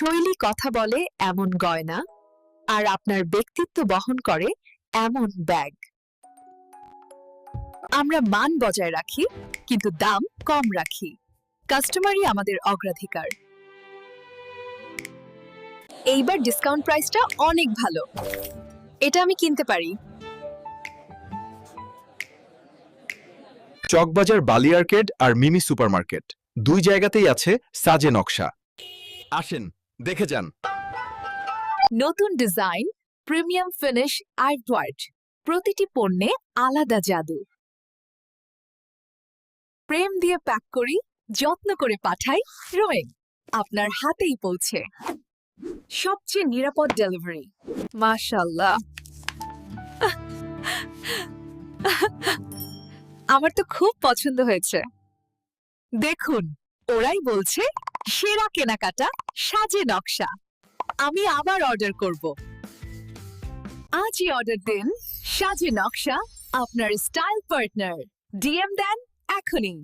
শৈলী কথা বলে এমন গয়না আর আপনার ব্যক্তিত্ব বহন করে এমন ব্যাগ। আমরা মান বজায় রাখি, কিন্তু দাম কম রাখি। কাস্টমারই আমাদের অগ্রাধিকার। এইবার ডিসকাউন্ট প্রাইসটা অনেক ভালো। এটা আমি কিনতে পারি। চকবাজার বালি আর্কেড আর মিমি সুপারমার্কেট। দুই জায়গাতেই আছে সাজে নকশা। আসেন। দেখে যান। নতুন ডিজাইন, প্রিমিয়াম ফিনিশ আইভওয়ার্ড প্রতিটি পণ্যে আলাদা জাদু। প্রেম দিয়ে প্যাক করি, যত্ন করে পাঠাই, রোয়েং। আপনার হাতেই পৌঁছে। সবচেয়ে নিরাপদ ডেলিভারি। মাশাল্লাহ আমার তো খুব পছন্দ হয়েছে। দেখুন, ওরাই বলছে সেরা কেনাকাটা, সাজে নকশা। আমি আবার অর্ডার করব। আজই অর্ডার দিন সাজে নকশা, আপনার স্টাইল পার্টনার ডিএম দেন এখনই।